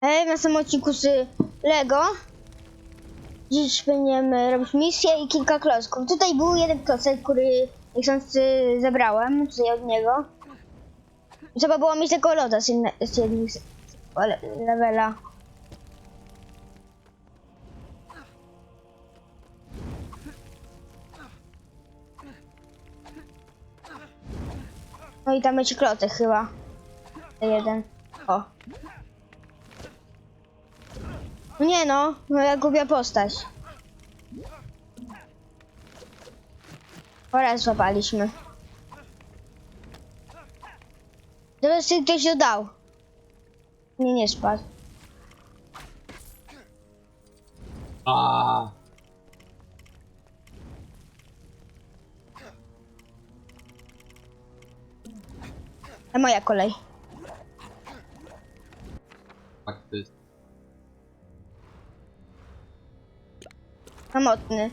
Hej, na samym odcinku z Lego. Dziś będziemy robić misję i kilka klocków. Tutaj był jeden klocek, który niechcący zebrałem tutaj od niego. Trzeba było mieć tego loda z, inne, z levela. No i tam będzie klocek chyba. Jeden. No nie no, no ja głupia postać. Oraz złapaliśmy. Teraz się ktoś dodał. Nie, nie spadł. A, A moja kolej. Samotny.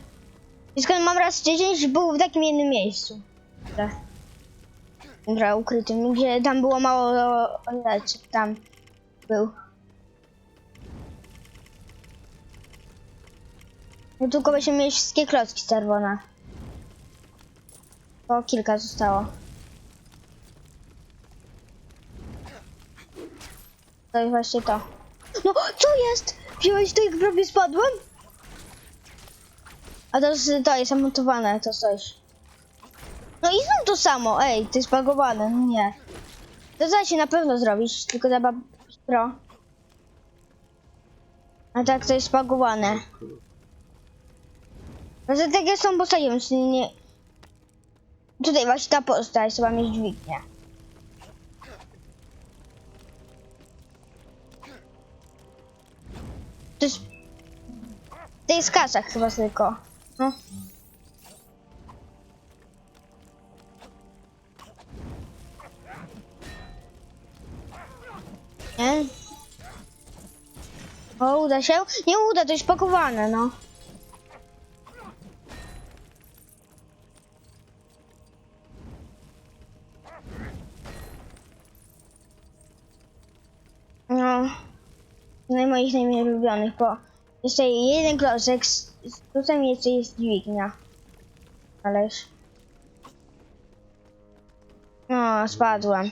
I skąd mam raz 10, że był w takim jednym miejscu. Dobra. Dobra, ukrytym, gdzie tam było mało rzeczy. Tam był. No tylko będziemy mieć wszystkie klocki czerwone. Bo kilka zostało. To jest właśnie to. No, co jest? Wziąłeś to jak prawie spadłem? A to, jest- to jest zamontowane, to coś. No i znowu to samo, ej, to jest bagowane, no nie. To da się na pewno zrobić, tylko trzeba pro. A tak to jest bagowane. No że takie są postacie, więc nie... Tutaj właśnie ta postać trzeba mieć dźwignię. To jest... To jest kasa chyba tylko. No. Nie? O, uda się? Nie uda, to jest pakowane, no. No. No i moich najmniej ulubionych, bo jeszcze jeden klocek z, plusem jeszcze jest dźwignia. Ależ. No, spadłem.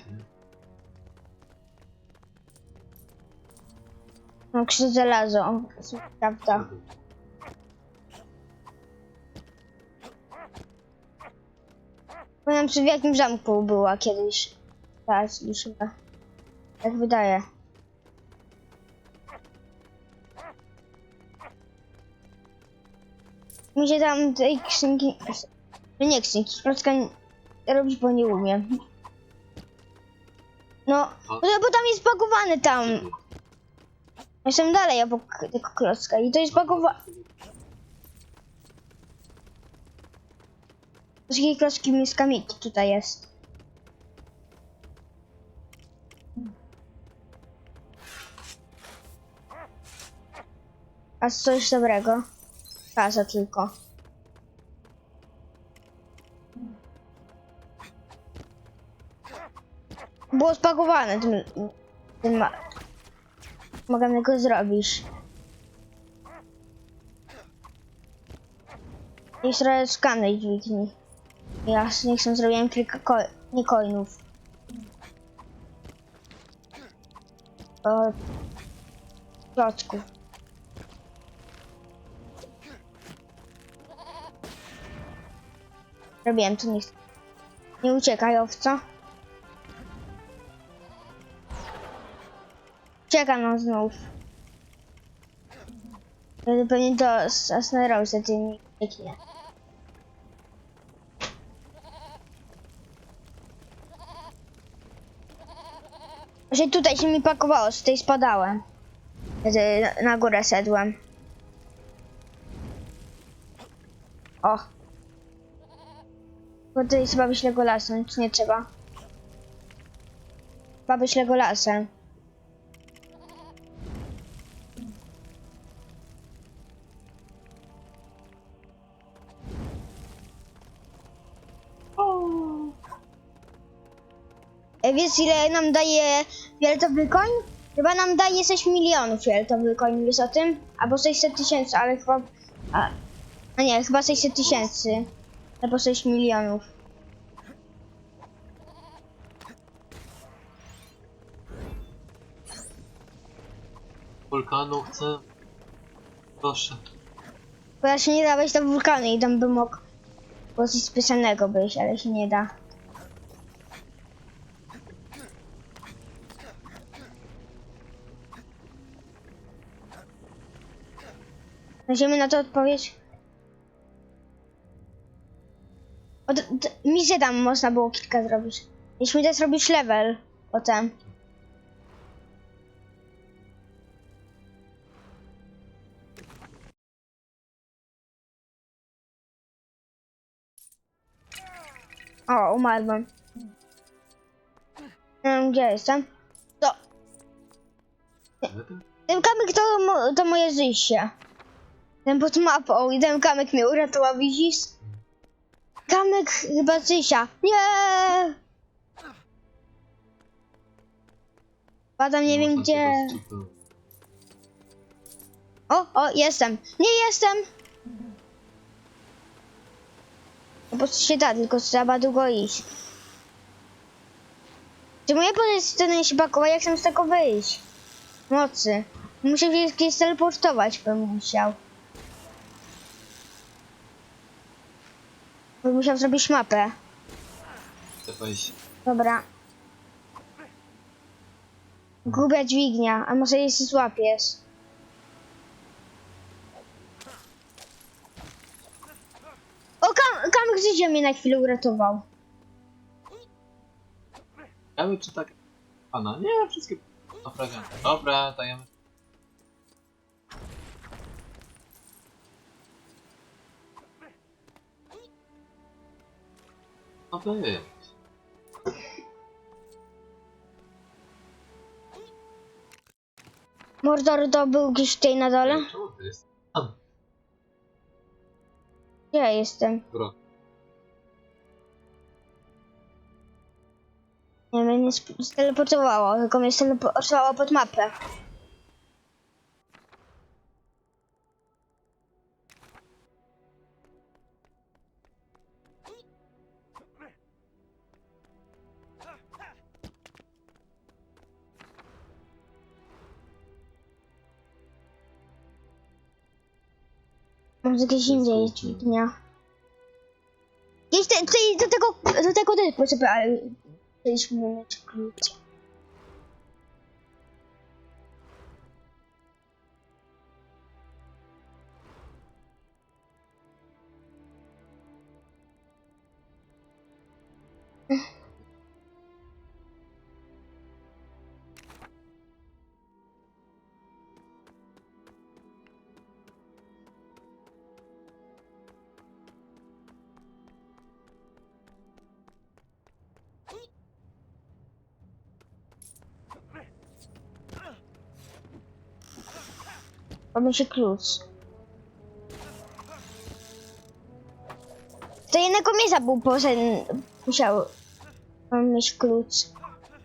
No, krzyż żelazo, prawda. Pamiętam, czy w jakim zamku była kiedyś. Tak, już chyba. Tak wydaje. Mi się tam tej skrzynki... No nie skrzynki, klocka nie- robić, bo nie umiem. No, no bo tam jest pakowany tam. Jestem dalej obok tego klocka i to jest pakowane. Wszystkie klocki miskami tutaj jest. A coś dobrego? Kasa tylko. Było spakowane tym, tym ma... Mogę tego zrobić. Jest trochę skamnej dźwigni. Ja z niech sam zrobiłem kilka ko nie coinów. O... Klocków. Robiłem nie chcę. Nie uciekaj, owco. Czeka nam znów. Ale pewnie to zasnęrał za tym nie. Właśnie tutaj się mi pakowało, z tej spadałem. Na górę sedłem. O. Bo tutaj trzeba być Legolasem, czy nie trzeba? Być Legolasem. Wiesz ile nam daje fioletowy koń? Chyba nam daje 6 milionów fioletowy coin, wiesz o tym? Albo 600 tysięcy, ale chyba... A, a nie, chyba 600 tysięcy. Albo 6 milionów. Wulkanu chcę. Proszę. Bo ja się nie da wejść do wulkanu i tam by mógł... Coś specjalnego być, ale się nie da. Weźmiemy na to odpowiedź. O, d- misję tam można było kilka zrobić. Jeśli też robić level potem. O, umarłem. Nie wiem, gdzie jestem. To, ten kamyk to, to moje życie. Ten pod mapą i ten kamyk mnie uratował, widzisz? Kamyk chyba Zysia. Nie! Padam nie wiem gdzie. O, o, jestem. Nie jestem! Po prostu się da, tylko trzeba długo iść. Czy moje podejście się pakować, jak chcę z tego wyjść? Mocy. Muszę się gdzieś teleportować, bym musiał. Bym musiał zrobić mapę. Chcę wejść. Dobra. Grubia dźwignia, a może jej złapiesz? O, kam kamyk z mnie na chwilę uratował. Ja wiem, czy tak. Pana, nie, wszystkie. Dobra, dajemy. No być. Mordor to był gdzieś tutaj na dole? Ej, Czemu to jest? A, Gdzie ja jestem? bro. Nie wiem, nie sp- steleportowało, tylko mnie steleportowało pod mapę. Może gdzieś indziej jest dźwignia. Gdzieś te, tutaj do tego, do tego typu sobie, ale mieć klucz. Się klucz. To jednego miejsca był pożen... musiał mam mieć klucz.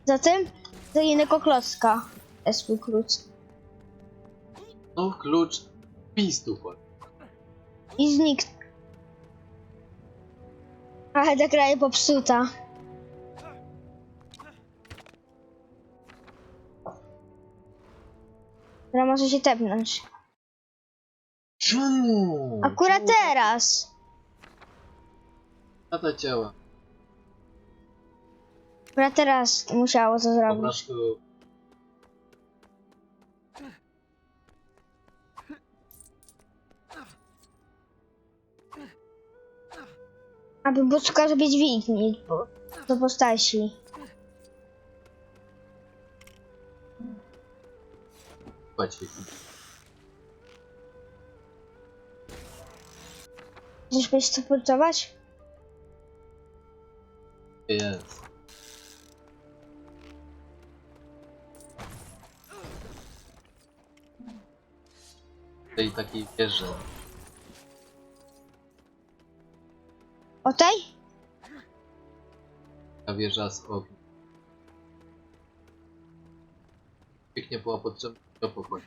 Zatem do innego klocka jest mój klucz. No klucz. Pistu. I znikł. Ale ta gra jest popsuta. Teraz może się tepnąć. Czemu? Akurat Czemu teraz. Tata ciała. Akurat teraz musiało to zrobić. prostu. Aby Bucka sobie dźwigni bo do postaci. Słuchajcie. Chcesz być teleportować? Jest. Tej takiej wieży. O tej? Ta wieża z ognia. nie była potrzebna do pokoju.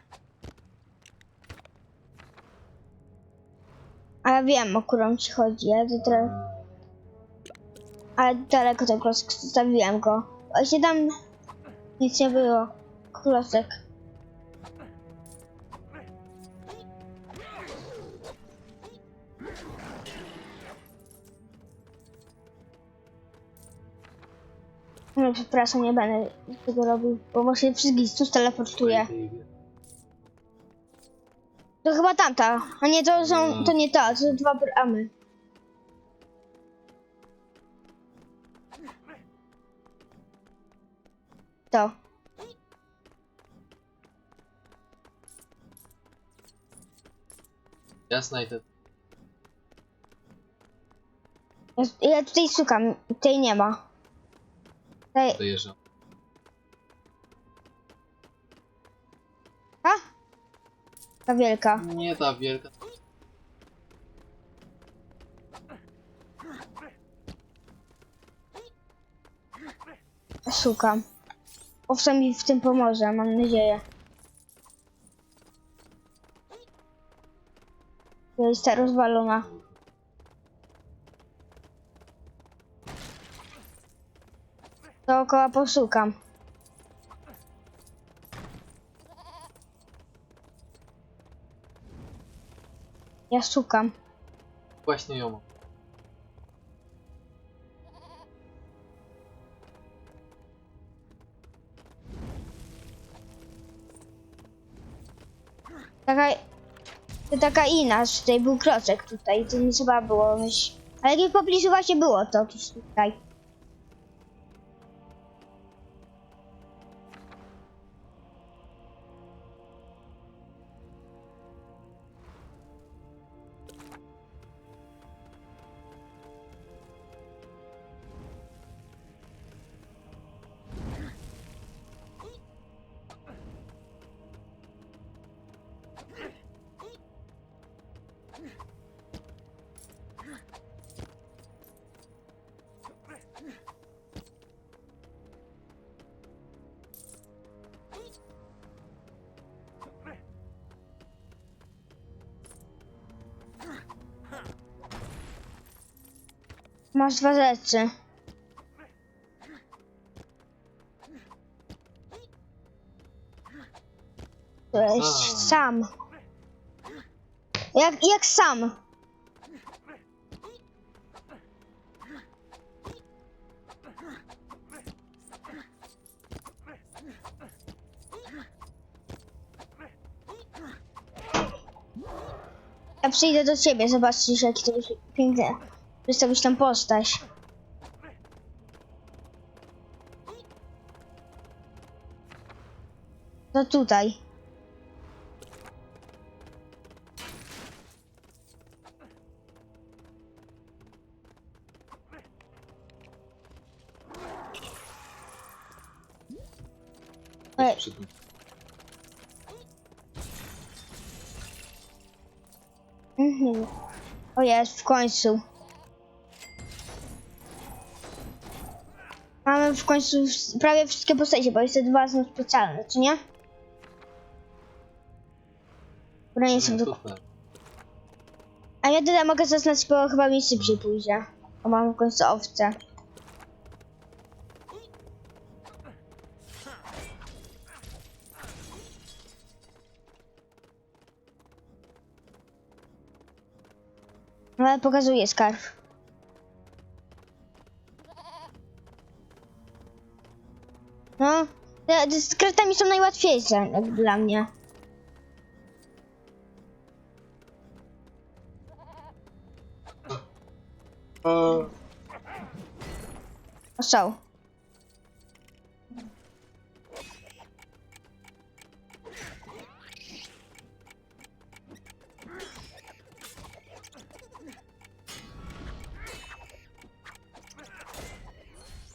A ja wiem, o którą ci chodzi. Ja to teraz... Ale daleko ten klocek, zostawiłem go. Właśnie tam nic nie było. Klocek. No, przepraszam, nie będę tego robił, bo właśnie wszystkich tu teleportuję. To chyba tamta, a nie to są, to nie ta, to są dwa bramy. To. Ja znajdę. Ja, ja tutaj szukam, tej nie ma. Tej, Dojeżdżam. Ta wielka. Nie ta wielka. Szukam. Owszem mi w tym pomoże, mam nadzieję. To jest ta rozwalona. Dookoła poszukam. Ja szukam. Właśnie ją. Taka, to taka inna, tutaj był kroczek tutaj, to nie trzeba było myśl. Ale w pobliżu właśnie było to tutaj. Masz dwa rzeczy. Sam. sam. Jak, jak sam. Ja przyjdę do ciebie, zobaczysz jaki to jest piękne. Wystawić tam postać. To tutaj. Ej. Mhm. O jest, w końcu. W końcu prawie wszystkie postacie, bo jeszcze dwa są specjalne, czy nie? Które nie są do... Super. A ja tutaj mogę zaznaczyć, bo chyba mi szybciej pójdzie. Bo mam w końcu owce. No ale pokazuję skarb. No, te, z są najłatwiejsze jak dla mnie. O, O, są.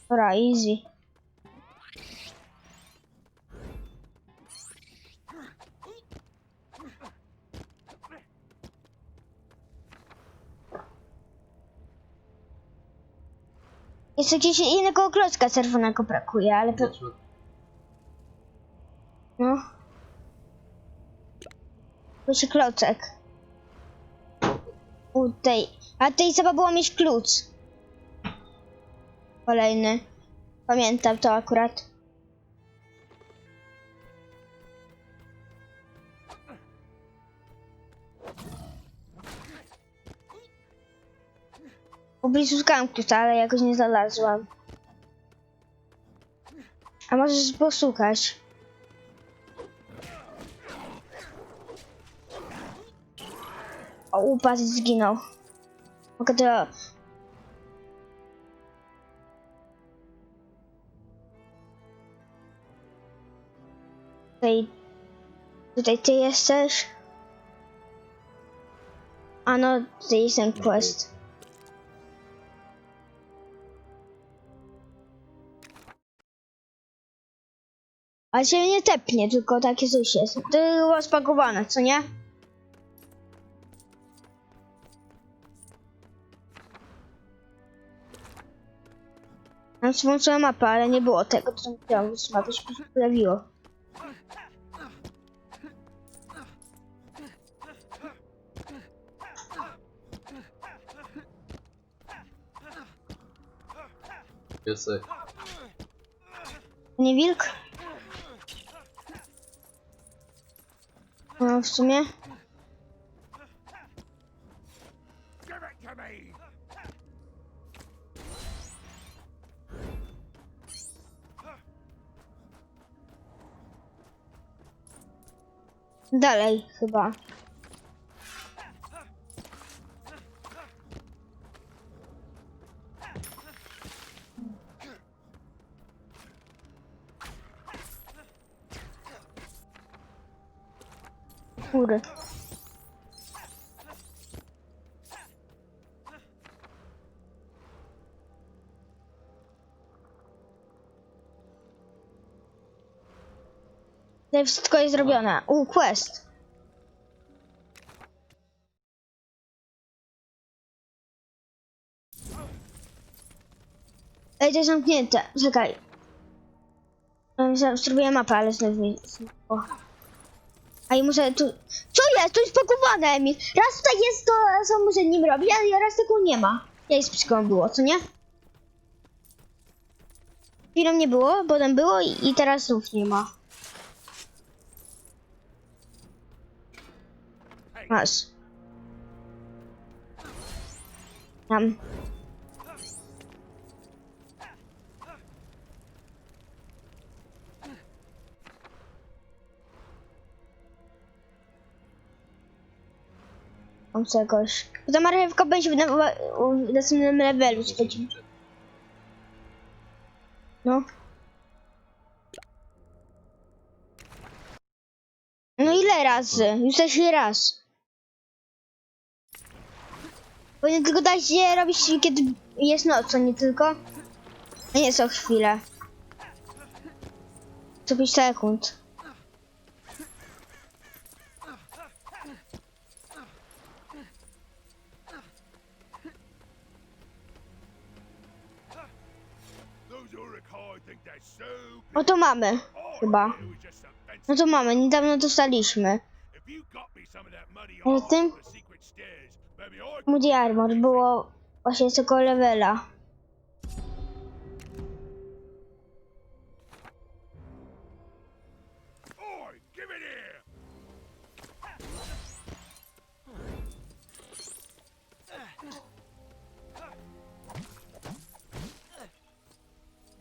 Dobra, easy. Jeszcze gdzieś innego klocka czerwonego brakuje, ale to... No. Proszę klocek. U tej. A tej trzeba było mieć klucz. Kolejny. Pamiętam to akurat. Pobliżu klucza, ale jakoś nie znalazłam. A możesz posłuchać. O, upadł zginął. Mogę to... Tutaj... Tutaj ty jesteś? A no, tutaj jest ten. Ale się nie tepnie, tylko takie coś jest. To było spakowane, co nie? Tam włączyła mapę, ale nie było tego, co chciałam mapy się pojawiło. Piesek. Nie wilk? No w sumie. Dalej chyba. Tutaj wszystko jest zrobione. U, quest. Ej, to jest zamknięte. Czekaj. Ja Spróbuję mapę, ale znowu mi. A i muszę tu... Co jest? To jest pakowane, Emil. Raz tutaj jest, to co muszę nim robić, a raz tego nie ma. Jak z psychiką było, co nie? Chwilą nie było, potem było i, i teraz znów nie ma. Masz. Tam. Mam czegoś. Ta marchewka będzie w, na, w następnym levelu. Słuchajcie. No. No ile razy? Już też raz. Powinien tylko dać się robić kiedy jest noc, a nie tylko. Nie co chwilę. Co 5 sekund. O to mamy. Chyba. No to mamy, niedawno dostaliśmy. Off tym- Moody Armor było właśnie tego levela.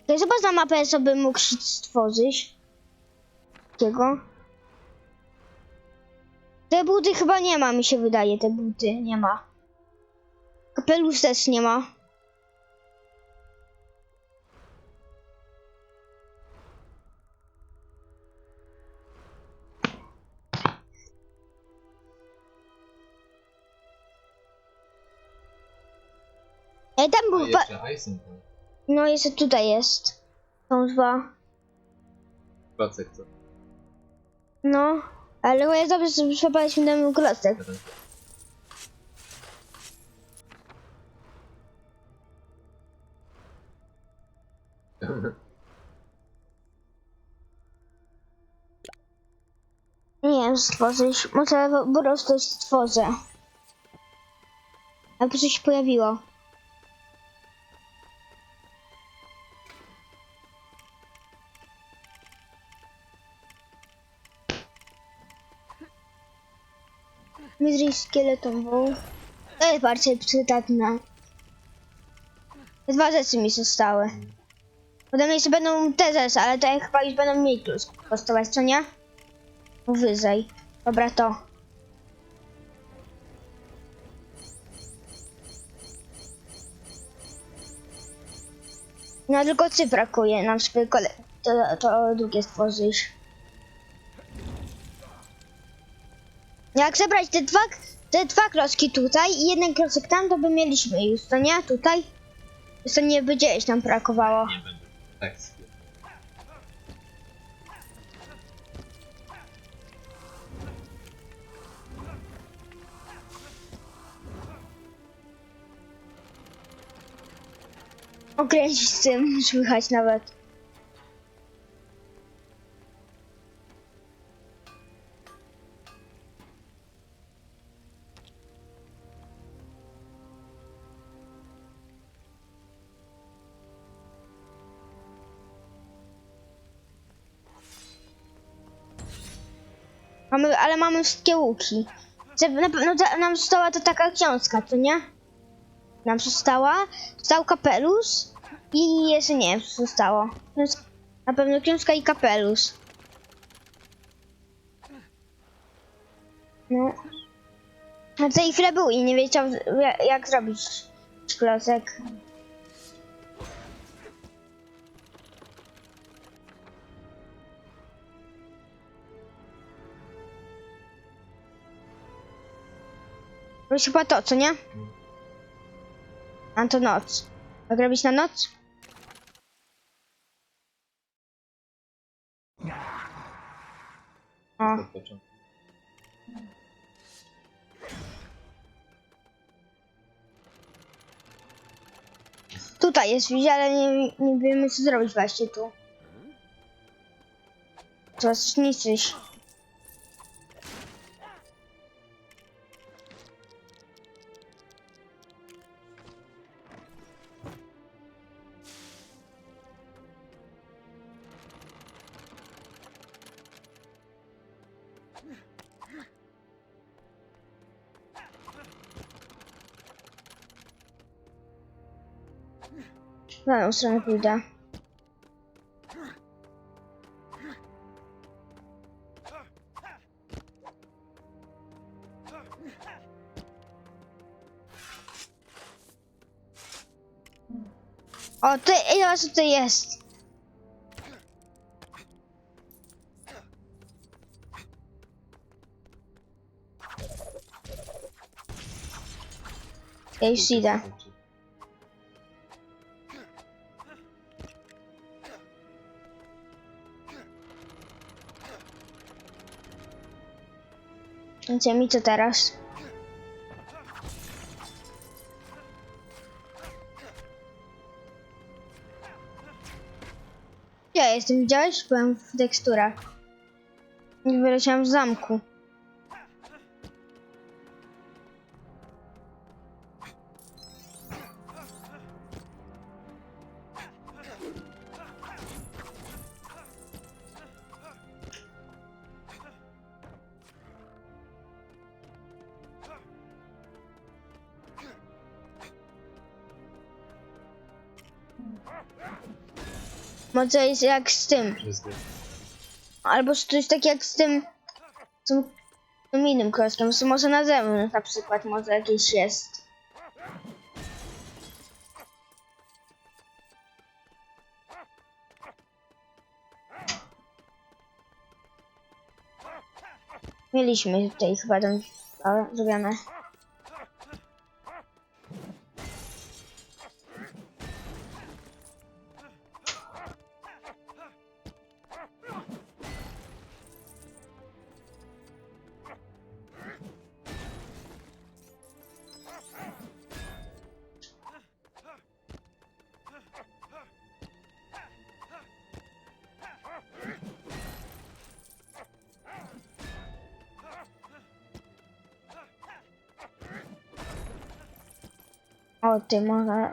To jest chyba za mapę sobie mógł stworzyć. Takiego. Te buty chyba nie ma, mi się wydaje, te buty nie ma. Kapelusz też nie ma. Ej, tam A był... Jeszcze ten no, jeszcze tutaj jest. Są dwa. placek co. No, ale chyba dobrze, że przepaliśmy ten klocek. Nie, powinienem stworzyć. Może po prostu stworzę. Jakby coś się pojawiło. Misery szkieletową. To jest bardziej przydatne. Dwa rzeczy mi zostały. Potem jeszcze będą te rzeczy, ale te chyba już będą mniej plus kosztować, co nie? Wyżej. Dobra, to. No tylko trzy brakuje nam, żeby to, to drugie stworzyć. Jak zebrać te dwa, te dwa klocki tutaj i jeden klocek tam, to by mieliśmy już, to nie? Tutaj? Już to nie by gdzieś nam brakowało. Nie będę tak. Okręcić z tym, słychać nawet. Mamy, ale mamy wszystkie łuki. Na pewno nam została to taka książka, to nie? Nam została. Został kapelusz i jeszcze nie zostało. Więc na pewno książka i kapelusz. No. Na tej chwilę był i nie wiedział ja- jak zrobić klocek. To jest chyba to, co nie? A to noc. Jak robić na noc? O, tutaj jest widzisz, ale nie, nie wiemy co zrobić właśnie tu. Trzeba coś niszczyć. Na tą stronę pójdę. O, ty, ile osób to jest? Ja już idę. Gdzie mi co teraz? Ja jestem? Widziałeś? Byłem w teksturach. Nie wyleciałem z zamku. Może jest jak z tym. Albo coś tak jak z tym. Z tym, tym innym klockiem. Z- Może na zewnątrz na przykład może jakieś jest. Mieliśmy tutaj chyba tam a, zrobione. O, ty może...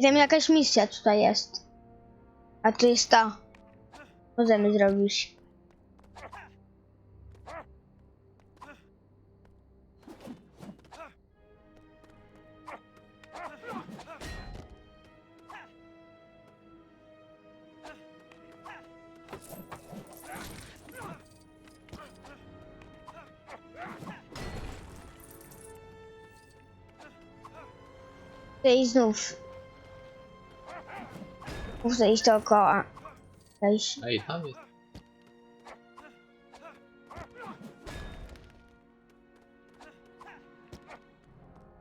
To. Wiem, jakaś misja tutaj jest. A tu jest ta. Możemy zrobić. Tutaj znów. Muszę iść dookoła. Wejść. Ej, tam jest.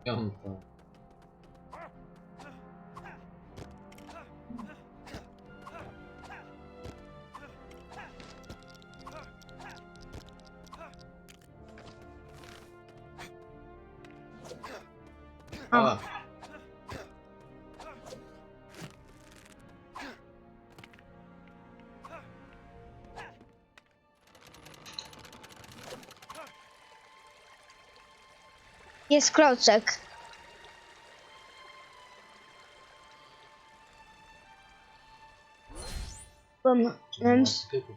Piąta. A. Jest klocek. Bum. czy Em, ma sklepy?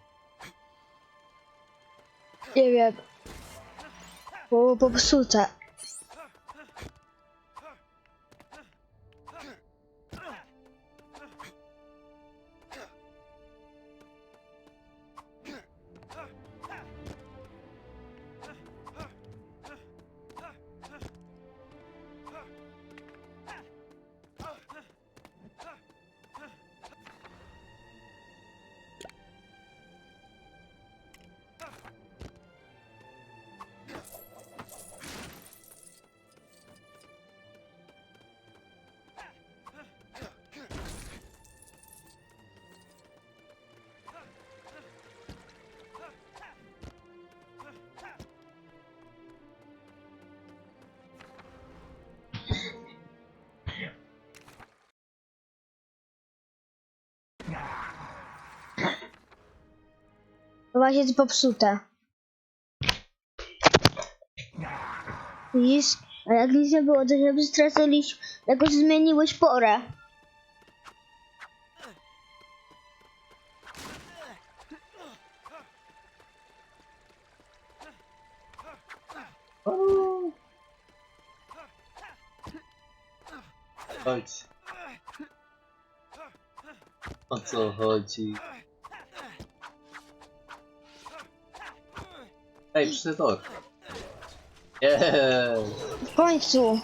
Nie wiem. Było popsute. Właśnie jest popsute. Widzisz? A jak nic nie było, to się wystraszyliśmy, tylko zmieniłeś porę. Chodź. O co chodzi? Ej, przyszedł ork. Jest! W końcu.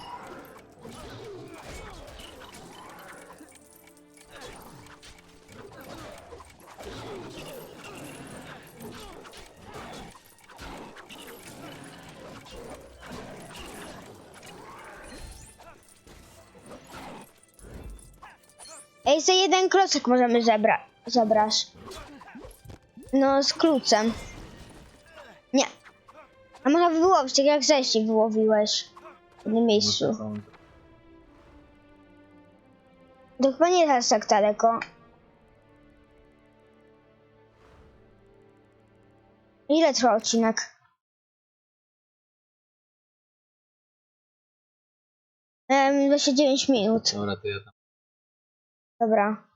Ej, jeszcze jeden klocek możemy zebra zebrać. No, z kluczem. Można wyłowić, tak jak Zesi wyłowiłeś w jednym miejscu. To chyba nie jest tak daleko. Ile trwa odcinek? Um, 29 minut. Dobra, to ja tam. Dobra.